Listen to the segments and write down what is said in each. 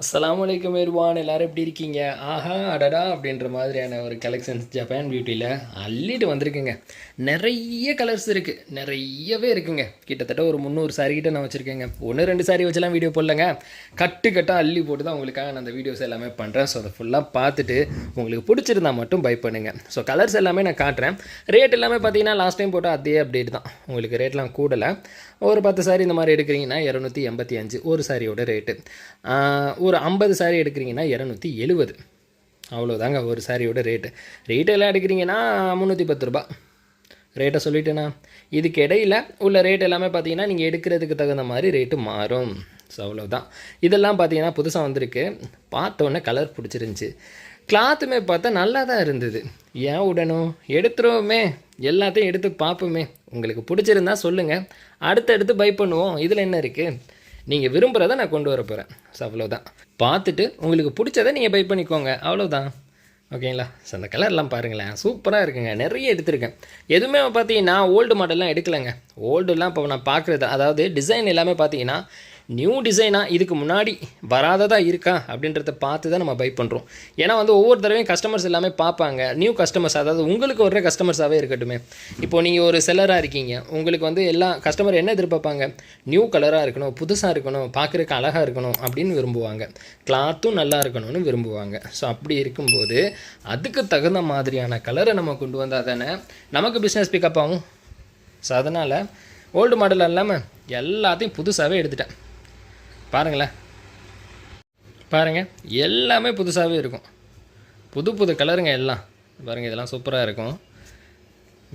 அஸ்லாம் வலைக்கம் எருவான் எல்லாரும் எப்படி இருக்கீங்க? ஆஹா அடடா அப்படின்ற மாதிரியான ஒரு கலெக்ஷன்ஸ் ஜப்பான் பியூட்டியில் அள்ளிட்டு வந்திருக்குங்க. நிறைய கலர்ஸ் இருக்குது நிறையவே இருக்குங்க. கிட்டத்தட்ட ஒரு முந்நூறு சாரி கிட்ட நான் வச்சுருக்கேங்க. ஒன்று ரெண்டு சாரி வச்செல்லாம் வீடியோ போடலங்க. கட்டு கட்டாக அள்ளி போட்டு தான் உங்களுக்காக நான் அந்த வீடியோஸ் எல்லாமே பண்ணுறேன் ஸோ அதை ஃபுல்லாக பார்த்துட்டு உங்களுக்கு பிடிச்சிருந்தா மட்டும் பை பண்ணுங்கள் ஸோ கலர்ஸ் எல்லாமே நான் காட்டுறேன். ரேட் எல்லாமே பார்த்தீங்கன்னா லாஸ்ட் டைம் போட்டால் அதே அப்டேட் தான். உங்களுக்கு ரேட்லாம் கூடலை. ஒரு பத்து சாரி இந்த மாதிரி எடுக்கிறீங்கன்னா இரநூத்தி எண்பத்தி அஞ்சு ஒரு சாரியோட ரேட்டு ஒரு ஐம்பது சாரி எடுக்கிறீங்கன்னா இரநூத்தி எழுபது. அவ்வளோதாங்க ஒரு சாரியோட ரேட்டு ரீட்டெயிலாக எடுக்கிறீங்கன்னா முந்நூற்றி பத்து ரூபா ரேட்டை சொல்லிட்டேனா? இதுக்கு இடையில உள்ள ரேட் எல்லாமே பார்த்தீங்கன்னா நீங்கள் எடுக்கிறதுக்கு தகுந்த மாதிரி ரேட்டு மாறும். ஸோ அவ்வளோதான் இதெல்லாம் பார்த்தீங்கன்னா புதுசாக வந்திருக்கு. பார்த்தோன்னே கலர் பிடிச்சிருந்துச்சி. கிளாத்துமே பார்த்தா நல்லா தான் இருந்தது. ஏன் உடனும்? எடுத்துருவோமே. எல்லாத்தையும் எடுத்து பார்ப்போமே. உங்களுக்கு பிடிச்சிருந்தா சொல்லுங்கள் அடுத்தடுத்து பை பண்ணுவோம். இதில் என்ன இருக்குது நீங்கள் விரும்புகிறத நான் கொண்டு வர போகிறேன் ஸோ அவ்வளோதான் பார்த்துட்டு உங்களுக்கு பிடிச்சதை நீங்கள் பை பண்ணிக்கோங்க. அவ்வளோதான் ஓகேங்களா ஸோ அந்த கலர்லாம் பாருங்களேன். சூப்பராக இருக்குங்க. நிறைய எடுத்திருக்கேன். எதுவுமே பார்த்தீங்கன்னா ஓல்டு மாடல்லாம் எடுக்கலைங்க. ஓல்டுலாம் இப்போ நான் பார்க்குறது அதாவது டிசைன் எல்லாமே பார்த்தீங்கன்னா நியூ டிசைனாக இதுக்கு முன்னாடி வராததாக இருக்கா அப்படின்றத பார்த்து தான் நம்ம பை பண்ணுறோம் ஏன்னா வந்து ஒவ்வொரு தடவையும் கஸ்டமர்ஸ் எல்லாமே பார்ப்பாங்க. நியூ கஸ்டமர்ஸ் அதாவது உங்களுக்கு வர்ற கஸ்டமர்ஸாகவே இருக்கட்டுமே. இப்போது நீங்கள் ஒரு செல்லராக இருக்கீங்க. உங்களுக்கு வந்து எல்லா கஸ்டமர் என்ன எதிர்பார்ப்பாங்க? நியூ கலராக இருக்கணும் புதுசாக இருக்கணும் பார்க்குறதுக்கு அழகாக இருக்கணும் அப்படின்னு விரும்புவாங்க. கிளாத்தும் நல்லா இருக்கணும்னு விரும்புவாங்க. ஸோ அப்படி இருக்கும்போது அதுக்கு தகுந்த மாதிரியான கலரை நம்ம கொண்டு வந்தால் தானே நமக்கு பிஸ்னஸ் பிக்கப் ஆகும். ஸோ அதனால் ஓல்டு மாடல் இல்லாமல் எல்லாத்தையும் புதுசாகவே எடுத்துட்டேன். பாருங்களேன். பாருங்கள் எல்லாமே புதுசாகவே இருக்கும். புது புது கலருங்க எல்லாம். பாருங்கள் இதெல்லாம் சூப்பராக இருக்கும்.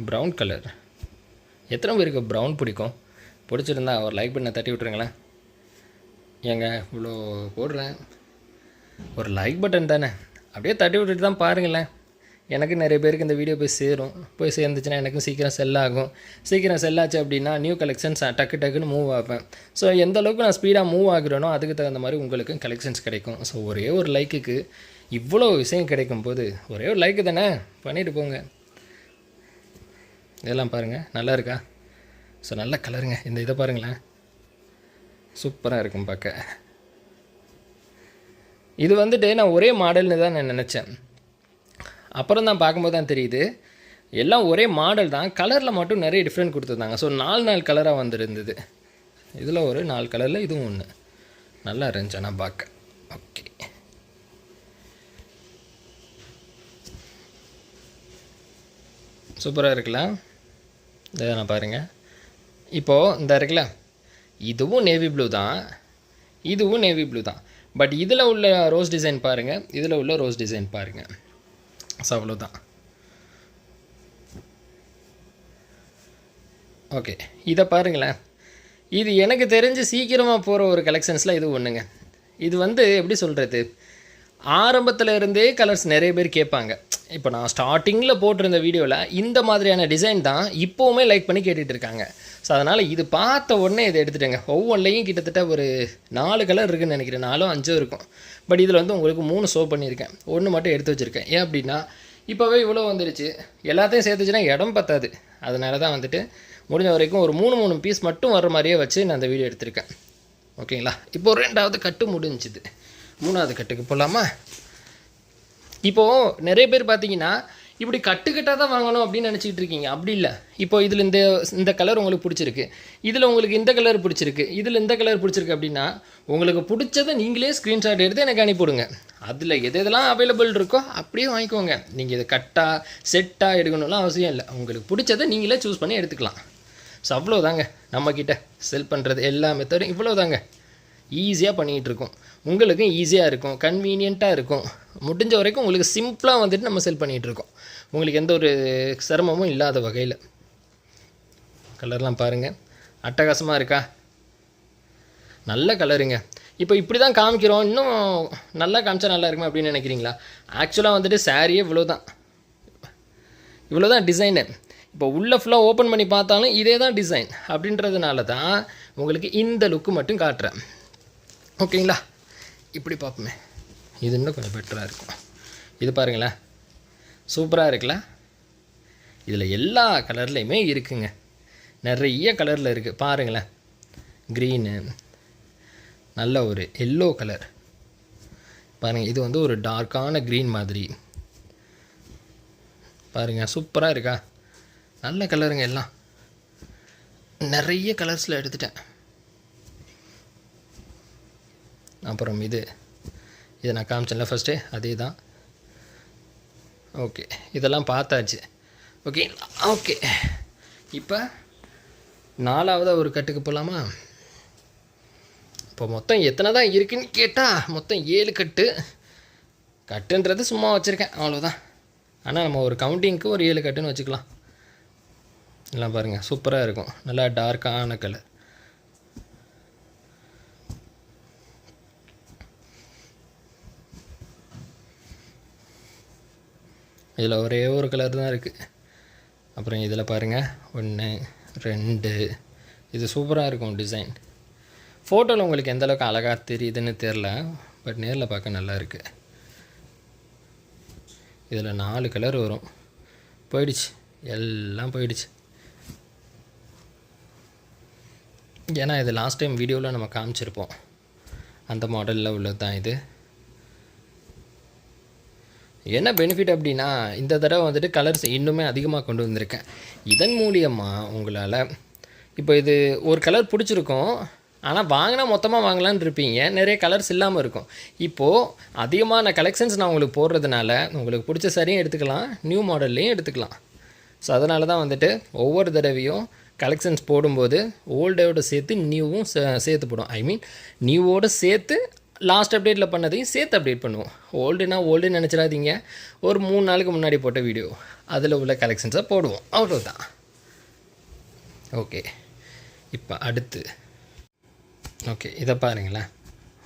ப்ரௌன் கலர் எத்தனை பேருக்கு ப்ரௌன் பிடிக்கும்? பிடிச்சிருந்தா ஒரு லைக் பண்ண தட்டி விட்ருங்களேன் ஏங்க இவ்வளோ போடுறேன். ஒரு லைக் பட்டன் தானே. அப்படியே தட்டி விட்டுட்டு தான் பாருங்களேன். எனக்கு நிறைய பேருக்கு இந்த வீடியோ போய் சேரும். போய் சேர்ந்துச்சுன்னா எனக்கும் சீக்கிரம் செல் ஆகும். சீக்கிரம் செல் ஆச்சு அப்படின்னா நியூ கலெக்ஷன்ஸ் டக்கு டக்குன்னு மூவ் ஆப்பேன் ஸோ எந்த அளவுக்கு நான் ஸ்பீடாக மூவ் ஆகுறேனோ அதுக்கு தகுந்த மாதிரி உங்களுக்கும் கலெக்ஷன்ஸ் கிடைக்கும். ஸோ ஒரே ஒரு லைக்குக்கு இவ்வளோ விஷயம் கிடைக்கும் போது ஒரே ஒரு லைக்கு தானே? பண்ணிட்டு போங்க. இதெல்லாம் பாருங்கள் நல்லா இருக்கா? ஸோ நல்ல கலருங்க இந்த இதை பாருங்களேன். சூப்பராக இருக்கும் பார்க்க. இது வந்துட்டு நான் ஒரே மாடல்னு தான் நான் நினச்சேன். அப்புறம் தான் பார்க்கும்போது தான் தெரியுது. எல்லாம் ஒரே மாடல் தான். கலரில் மட்டும் நிறைய டிஃப்ரெண்ட் கொடுத்துருந்தாங்க. ஸோ நாலு நாலு கலராக வந்துருந்தது. இதில் ஒரு நாலு கலரில் இதுவும் ஒன்று நல்லா இருந்துச்சு ஆனால் பார்க்க. ஓகே சூப்பராக இருக்குல்ல? இதை நான் பாருங்கள் இப்போது இந்த இருக்குல்ல? இதுவும் நேவி ப்ளூ தான். இதுவும் நேவி ப்ளூ தான். பட் இதில் உள்ள ரோஸ் டிசைன் பாருங்கள் இதில் உள்ள ரோஸ் டிசைன் பாருங்கள் ஸோ அவ்வளோதான் ஓகே இதை பாருங்களேன். இது எனக்கு தெரிஞ்சு சீக்கிரமாக போகிற ஒரு கலெக்ஷன்ஸில் இது ஒன்றுங்க இது வந்து எப்படி சொல்கிறது ஆரம்பத்தில் இருந்தே கலர்ஸ் நிறைய பேர் கேட்பாங்க. இப்போ நான் ஸ்டார்டிங்கில் போட்டிருந்த வீடியோவில் இந்த மாதிரியான டிசைன் தான் இப்போவுமே லைக் பண்ணி கேட்டுகிட்டு இருக்காங்க. ஸோ அதனால் இது பார்த்த உடனே இதை எடுத்துட்டேங்க. ஒவ்வொன்றிலையும் கிட்டத்தட்ட ஒரு நாலு கலர் இருக்குன்னு நினைக்கிறேன். நாலும் அஞ்சும் இருக்கும். பட் இதில் வந்து உங்களுக்கு மூணு ஷோ பண்ணியிருக்கேன். ஒன்று மட்டும் எடுத்து வச்சுருக்கேன். ஏன் அப்படின்னா இப்போவே இவ்வளோ வந்துருச்சு. எல்லாத்தையும் சேர்த்துச்சுன்னா இடம் பத்தாது. அதனால தான் வந்துட்டு முடிஞ்ச வரைக்கும் ஒரு மூணு மூணு பீஸ் மட்டும் வர மாதிரியே வச்சு நான் அந்த வீடியோ எடுத்திருக்கேன். ஓகேங்களா இப்போ ரெண்டாவது கட்டு முடிஞ்சுது. மூணாவது கட்டுக்கு போகலாமா இப்போது நிறைய பேர் பார்த்தீங்கன்னா இப்படி கட்டுக்கட்டாக தான் வாங்கணும் அப்படின்னு நினச்சிக்கிட்டு இருக்கீங்க. அப்படி இல்லை. இப்போ இதில் இந்த இந்த கலர் உங்களுக்கு பிடிச்சிருக்கு. இதில் உங்களுக்கு இந்த கலர் பிடிச்சிருக்கு. இதில் இந்த கலர் பிடிச்சிருக்கு அப்படின்னா உங்களுக்கு பிடிச்சதை நீங்களே ஸ்க்ரீன்ஷாட் எடுத்து எனக்கு அனுப்பிவிடுங்க அதில் எது எதெல்லாம் அவைலபிள் இருக்கோ அப்படியே வாங்கிக்கோங்க. நீங்கள் இது கட்டாக செட்டாக எடுக்கணும்லாம் அவசியம் இல்லை. உங்களுக்கு பிடிச்சதை நீங்களே சூஸ் பண்ணி எடுத்துக்கலாம். ஸோ அவ்வளோதாங்க நம்மக்கிட்ட செல் பண்ணுறது எல்லா மெத்தடும் இவ்வளோதாங்க ஈஸியாக பண்ணிகிட்டு இருக்கோம். உங்களுக்கும் ஈஸியாக இருக்கும் கன்வீனியண்ட்டாக இருக்கும். முடிஞ்ச வரைக்கும் உங்களுக்கு சிம்பிளாக வந்துட்டு நம்ம செல் பண்ணிகிட்ருக்கோம் உங்களுக்கு எந்த ஒரு சிரமமும் இல்லாத வகையில். கலர்லாம் பாருங்கள் அட்டகாசமாக இருக்கா? நல்ல கலருங்க இப்போ இப்படி தான் காமிக்கிறோம். இன்னும் நல்லா காமிச்சா நல்லா இருக்குமா அப்படின்னு நினைக்கிறீங்களா? ஆக்சுவலாக வந்துட்டு சாரியே இவ்வளோ தான் இவ்வளோ தான் டிசைனு இப்போ உள்ளே ஃபுல்லாக ஓப்பன் பண்ணி பார்த்தாலும் இதே தான் டிசைன் அப்படின்றதுனால தான் உங்களுக்கு இந்த லுக்கு மட்டும் காட்டுறேன். ஓகேங்களா இப்படி பார்ப்போமே. இது இன்னும் கொஞ்சம் பெட்டராக இருக்கும். இது பாருங்களேன். சூப்பராக இருக்குல்ல? இதில் எல்லா கலர்லேயுமே இருக்குங்க. நிறைய கலரில் இருக்குது பாருங்களேன். க்ரீனு நல்ல ஒரு எல்லோ கலர் பாருங்கள் இது வந்து ஒரு டார்க்கான க்ரீன் மாதிரி. பாருங்கள் சூப்பராக இருக்கா? நல்ல கலருங்க எல்லாம். நிறைய கலர்ஸில் எடுத்துட்டேன். அப்புறம் இது. இதை நான் காமிச்சேன்ல ஃபஸ்ட்டு அதே தான் ஓகே இதெல்லாம் பார்த்தாச்சு. ஓகே ஓகே இப்போ நாலாவதாக ஒரு கட்டுக்கு போகலாமா இப்போ மொத்தம் எத்தனை தான் இருக்குன்னு கேட்டால் மொத்தம் ஏழு கட்டு. கட்டுன்றது சும்மா வச்சுருக்கேன் அவ்வளோதான் ஆனால் நம்ம ஒரு கவுண்டிங்க்கு ஒரு ஏழு கட்டுன்னு வச்சுக்கலாம். எல்லாம் பாருங்கள் சூப்பராக இருக்கும். நல்லா டார்க்கான கலர் இதில் ஒரே ஒரு கலர் தான் இருக்குது அப்புறம் இதில் பாருங்கள் ஒன்று ரெண்டு. இது சூப்பராக இருக்கும் டிசைன் ஃபோட்டோவில் உங்களுக்கு எந்தளவுக்கு அழகாக தெரியுதுன்னு தெரில பட் நேரில் பார்க்க நல்லா இருக்குது இதில் நாலு கலர் வரும். போயிடுச்சு. எல்லாம் போயிடுச்சு. ஏன்னா இது லாஸ்ட் டைம் வீடியோவில் நம்ம காமிச்சிருப்போம். அந்த மாடலில் உள்ளது தான் இது. என்ன பெனிஃபிட் அப்படின்னா இந்த தடவை வந்துட்டு கலர்ஸ் இன்னுமே அதிகமாக கொண்டு வந்திருக்கேன். இதன் மூலியமாக உங்களால் இப்போ இது ஒரு கலர் பிடிச்சிருக்கும் ஆனால் வாங்கினா மொத்தமாக வாங்கலான்னு இருப்பீங்க. நிறைய கலர்ஸ் இல்லாமல் இருக்கும். இப்போது அதிகமான கலெக்ஷன்ஸ் நான் உங்களுக்கு போடுறதுனால உங்களுக்கு பிடிச்ச சரியும் எடுத்துக்கலாம் நியூ மாடல்லையும் எடுத்துக்கலாம். ஸோ அதனால தான் வந்துட்டு ஒவ்வொரு தடவையும் கலெக்ஷன்ஸ் போடும்போது ஓல்டோட சேர்த்து நியூவும் சே- சேர்த்து போடும். ஐ மீன் நியூவோட சேர்த்து லாஸ்ட் அப்டேட்டில் பண்ணதையும் சேர்த்து அப்டேட் பண்ணுவோம். ஓல்டுனா ஓல்டுன்னு நினச்சிடாதீங்க. ஒரு மூணு நாளுக்கு முன்னாடி போட்ட வீடியோ அதில் உள்ள கலெக்ஷன்ஸை போடுவோம். அவ்வளோதான் ஓகே இப்போ அடுத்து. ஓகே இதை பாருங்களேன்.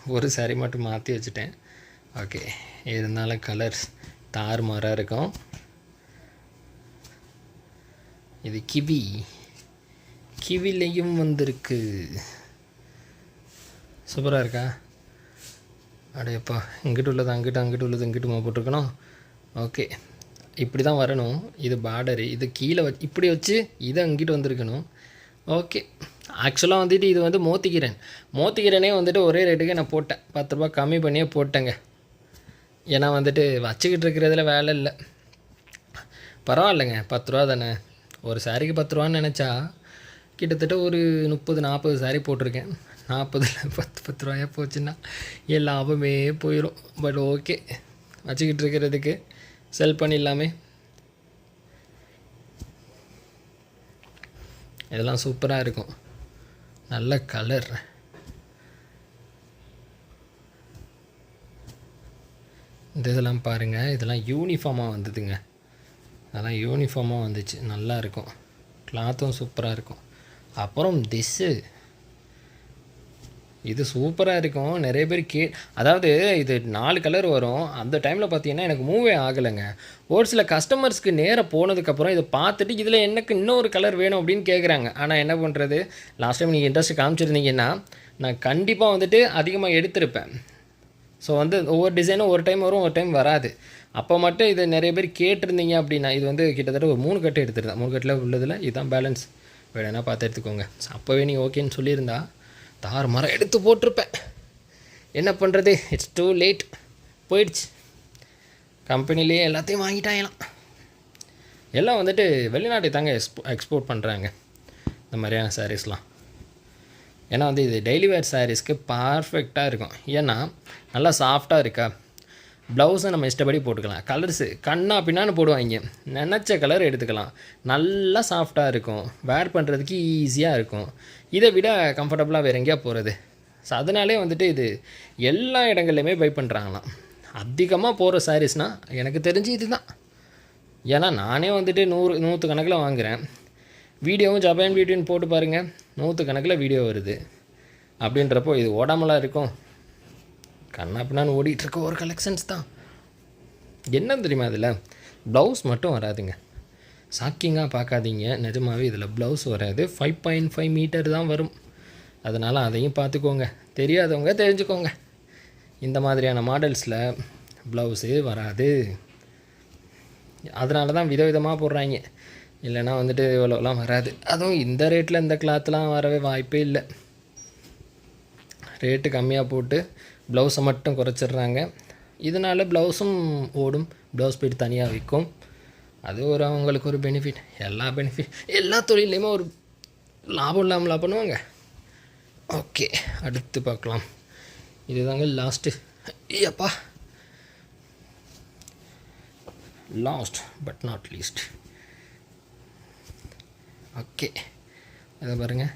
ஒரு சாரி மட்டும் மாற்றி வச்சுட்டேன். ஓகே இருந்தாலும் கலர்ஸ் தாறுமாறாக இருக்கும். இது கிவி. கிவிலையும் வந்திருக்கு. சூப்பராக இருக்கா? அடையப்பா இங்கிட்டு உள்ளது? அங்கிட்டு அங்கிட்டு உள்ளது இங்கிட்டுமா போட்டிருக்கணும்? ஓகே இப்படி தான் வரணும். இது பார்டரு இது கீழே வச்சு இப்படி வச்சு இதை அங்கிட்டு வந்திருக்கணும். ஓகே ஆக்சுவலாக வந்துட்டு இது வந்து மோத்திக்கிறேன். மோத்திக்கிறேனே வந்துட்டு ஒரே ரேட்டுக்கு நான் போட்டேன். பத்து ரூபா கம்மி பண்ணியே போட்டேங்க. ஏன்னா வந்துட்டு வச்சுக்கிட்டு இருக்கிறதுல வேலை இல்லை. பரவாயில்லைங்க. பத்து ரூபா தானே. ஒரு சாரிக்கு பத்து ரூபான்னு நினச்சா கிட்டத்தட்ட ஒரு முப்பது நாற்பது சாரி போட்டிருக்கேன். நாற்பதில் பத்து பத்து ரூபாயா போச்சுன்னா என் லாபமே போயிடும் பட் ஓகே வச்சுக்கிட்டு இருக்கிறதுக்கு செல் பண்ணிடலாமே. இதெல்லாம் சூப்பராக இருக்கும். நல்ல கலர் இந்த இதெல்லாம் பாருங்கள் இதெல்லாம் யூனிஃபார்மாக வந்ததுங்க. அதெல்லாம் யூனிஃபார்மாக வந்துச்சு. நல்லா இருக்கும். கிளாத்தும் சூப்பராக இருக்கும். அப்புறம் திஸ்ஸு இது சூப்பராக இருக்கும். நிறைய பேர் கே அதாவது இது நாலு கலர் வரும். அந்த டைமில் பார்த்தீங்கன்னா எனக்கு மூவே ஆகலைங்க. ஒரு சில கஸ்டமர்ஸ்க்கு நேராக போனதுக்கப்புறம் இதை பார்த்துட்டு இதில் எனக்கு இன்னொரு கலர் வேணும் அப்படின்னு கேட்குறாங்க ஆனால் என்ன பண்ணுறது லாஸ்ட் டைம் நீங்கள் இன்ட்ரெஸ்ட் காமிச்சிருந்தீங்கன்னா நான் கண்டிப்பாக வந்துட்டு அதிகமாக எடுத்திருப்பேன். ஸோ வந்து ஒவ்வொரு டிசைனும் ஒரு டைம் வரும் ஒரு டைம் வராது. அப்போ மட்டும் இது நிறைய பேர் கேட்டிருந்தீங்க அப்படின்னா இது வந்து கிட்டத்தட்ட ஒரு மூணு கட்டு எடுத்துருந்தேன். மூணு கட்டில் உள்ளதில் இதுதான் பேலன்ஸ் வேணும்னா பார்த்து எடுத்துக்கோங்க. அப்போவே நீங்கள் ஓகேன்னு சொல்லியிருந்தா தார் மரம் எடுத்து போட்டிருப்பேன். என்ன பண்ணுறது இட்ஸ் டூ லேட் போயிடுச்சு. கம்பெனிலேயே எல்லாத்தையும் வாங்கிட்டாங்களாம். எல்லாம் வந்துட்டு வெளிநாட்டுக்கு தாங்க எக்ஸ்போ எக்ஸ்போர்ட் பண்ணுறாங்க இந்த மாதிரியான சாரீஸ்லாம் ஏன்னா வந்து இது டெய்லி வேர் சாரீஸ்க்கு பர்ஃபெக்டாக இருக்கும். ஏன்னா நல்லா சாஃப்டாக இருக்கா? ப்ளவுஸை நம்ம இஷ்டப்படி போட்டுக்கலாம். கலர்ஸு கண்ணா பின்னான்னு போடுவாங்க. நினச்ச கலர் எடுத்துக்கலாம். நல்லா சாஃப்டாக இருக்கும். வேர் பண்ணுறதுக்கு ஈஸியாக இருக்கும். இதை விட கம்ஃபர்டபுளாக வேறு எங்கேயா போகிறது ஸோ அதனாலே வந்துட்டு இது எல்லா இடங்கள்லையுமே பை பண்ணுறாங்களாம் அதிகமாக போகிற சாரீஸ்னால் எனக்கு தெரிஞ்சு இதுதான். ஏன்னா நானே வந்துட்டு நூறு நூற்று கணக்கில் வாங்குகிறேன் வீடியோவும் ஜப்பான் வீடியோன்னு போட்டு பாருங்கள் நூற்று கணக்கில் வீடியோ வருது. அப்படின்றப்போ இது ஓடாமலாம் இருக்கும். கண்ணா பின்னான்னு ஒரு கலெக்ஷன்ஸ் தான். என்ன தெரியுமா அதில் ப்ளவுஸ் மட்டும் வராதுங்க. ஷாக்கிங்காக பார்க்காதீங்க. நிஜமாகவே இதில் ப்ளவுஸ் வராது. ஃபைவ் பாயிண்ட் ஃபைவ் மீட்டர் தான் வரும். அதனால் அதையும் பார்த்துக்கோங்க. தெரியாதவங்க தெரிஞ்சுக்கோங்க. இந்த மாதிரியான மாடல்ஸில் ப்ளவுஸு வராது. அதனால தான் விதவிதமாக போடுறாங்க. இல்லைன்னா வந்துட்டு இவ்வளோலாம் வராது. அதுவும் இந்த ரேட்டில் இந்த கிளாத்லாம் வரவே வாய்ப்பே இல்லை. ரேட்டு கம்மியாக போட்டு ப்ளவுஸை மட்டும் குறைச்சிடுறாங்க. இதனால் ப்ளவுஸும் ஓடும். ப்ளவுஸ் போய்ட்டு தனியாக விற்கும். அது ஒரு அவங்களுக்கு ஒரு பெனிஃபிட் எல்லா பெனிஃபிட் எல்லா தொழிலையுமே ஒரு லாபம் இல்லாமலா பண்ணுவாங்க. ஓகே அடுத்து பார்க்கலாம். இதுதாங்க last Ayyappa. Last but not least okay அதை பாருங்கள்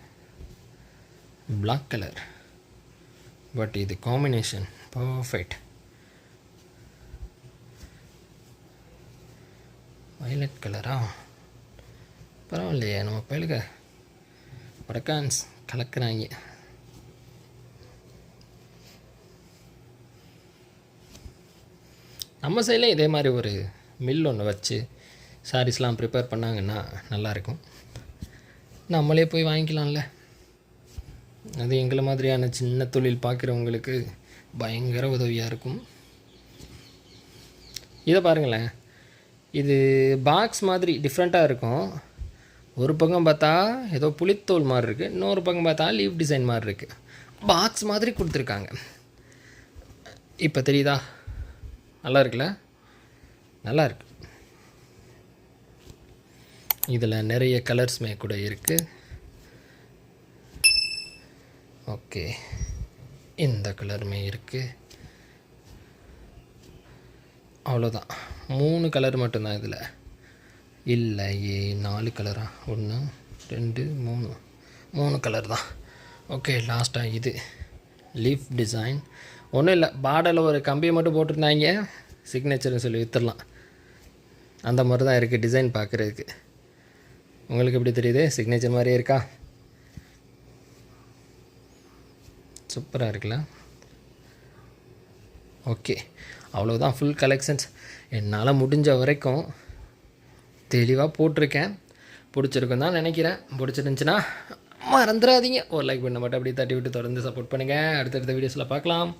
பிளாக் கலர் பட் இது காம்பினேஷன் பர்ஃபெக்ட் வயலட் கலரா பரவாயில்லையே நம்ம பயிலுக வடக்கான்ஸ் கலக்குறாங்க. நம்ம சைடில் இதே மாதிரி ஒரு மில் ஒன்று வச்சு சாரீஸ்லாம் ப்ரிப்பேர் பண்ணாங்கன்னா நல்லாயிருக்கும். நம்மளே போய் வாங்கிக்கலாம்ல. அது எங்களை மாதிரியான சின்ன தொழில் பார்க்குறவங்களுக்கு பயங்கர உதவியாக இருக்கும். இதை பாருங்களேன். இது பாக்ஸ் மாதிரி டிஃப்ரெண்ட்டாக இருக்கும். ஒரு பக்கம் பார்த்தா ஏதோ புளித்தோல் மாதிரி இருக்குது இன்னொரு பக்கம் பார்த்தா லீவ் டிசைன் மாதிரி இருக்குது பாக்ஸ் மாதிரி கொடுத்துருக்காங்க. இப்போ தெரியுதா? நல்லா இருக்குல்ல? நல்லா இருக்கு. இதில் நிறைய கலர்ஸ்மே கூட இருக்குது ஓகே. இந்த கலருமே இருக்குது அவ்வளோதான் மூணு கலர் மட்டும்தான் இதில். இல்லை ஏ நாலு கலரா? ஒன்று ரெண்டு மூணு. மூணு கலர் தான். ஓகே லாஸ்ட்டாக இது. லீஃப் டிசைன் ஒன்றும் இல்லை பார்டரில் ஒரு கம்பியை மட்டும் போட்டிருந்தாங்க. சிக்னேச்சர்னு சொல்லி விற்றுடலாம் அந்த மாதிரி தான் இருக்குது டிசைன் பார்க்குறதுக்கு. உங்களுக்கு எப்படி தெரியுது? சிக்னேச்சர் மாதிரியே இருக்கா? சூப்பராக இருக்குல்ல? ஓகே. அவ்வளோதான் ஃபுல் கலெக்ஷன்ஸ் என்னால் முடிஞ்ச வரைக்கும் தெளிவாக போட்டிருக்கேன். பிடிச்சிருக்கும் தான் நினைக்கிறேன். பிடிச்சிருந்துச்சின்னா மறந்துடாதீங்க. ஒரு லைக் பண்ண மட்டும் அப்படியே தட்டி விட்டு தொடர்ந்து சப்போர்ட் பண்ணுங்கள் அடுத்தடுத்த வீடியோஸில் பார்க்கலாம்.